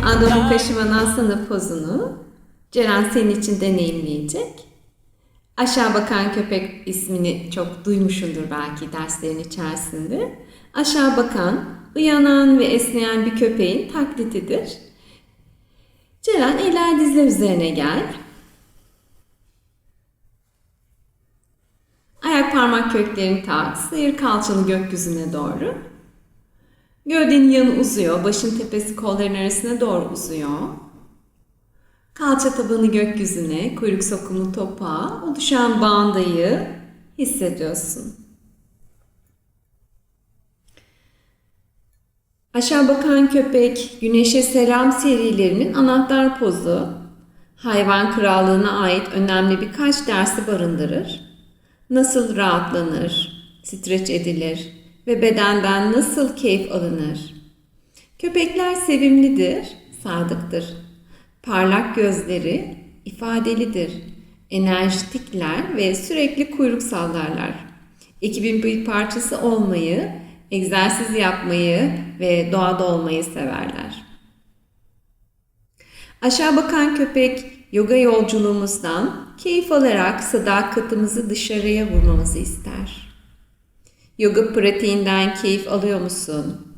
Parlaşıvanasana pozunu Ceren senin için deneyimleyecek. Aşağı bakan köpek ismini çok duymuşsundur belki derslerin içerisinde. Aşağı bakan, uyanan ve esneyen bir köpeğin taklitidir. Ceren eller dizler üzerine gel. Ayak parmak köklerini tak, sıyır kalçanı gökyüzüne doğru. Gövdenin yanı uzuyor, başın tepesi kolların arasına doğru uzuyor. Kalça tabanı gökyüzüne, kuyruk sokumu topağa, oluşan bandayı hissediyorsun. Aşağı bakan köpek, güneşe selam serilerinin anahtar pozu, hayvan krallığına ait önemli birkaç dersi barındırır. Nasıl rahatlanır, streç edilir ve bedenden nasıl keyif alınır? Köpekler sevimlidir, sadıktır. Parlak gözleri ifadelidir. Enerjitikler ve sürekli kuyruk sallarlar. Ekibin bir parçası olmayı, egzersiz yapmayı ve doğada olmayı severler. Aşağı bakan köpek yoga yolculuğumuzdan keyif alarak sadakatimizi dışarıya vurmamızı ister. Yoga pratiğinden keyif alıyor musun?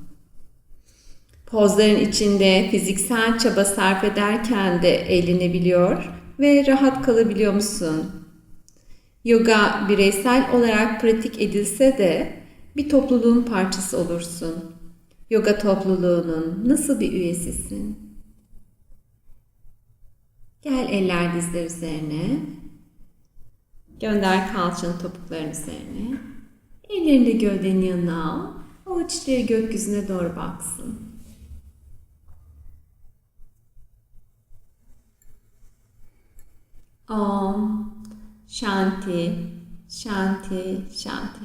Pozların içinde fiziksel çaba sarf ederken de eğlenebiliyor ve rahat kalabiliyor musun? Yoga bireysel olarak pratik edilse de bir topluluğun parçası olursun. Yoga topluluğunun nasıl bir üyesisin? Gel eller dizler üzerine. Gönder kalçanı topukların üzerine. Ellerini de gövdenin yanına al. Avuç içleri gökyüzüne doğru baksın. Om Shanti Shanti Shanti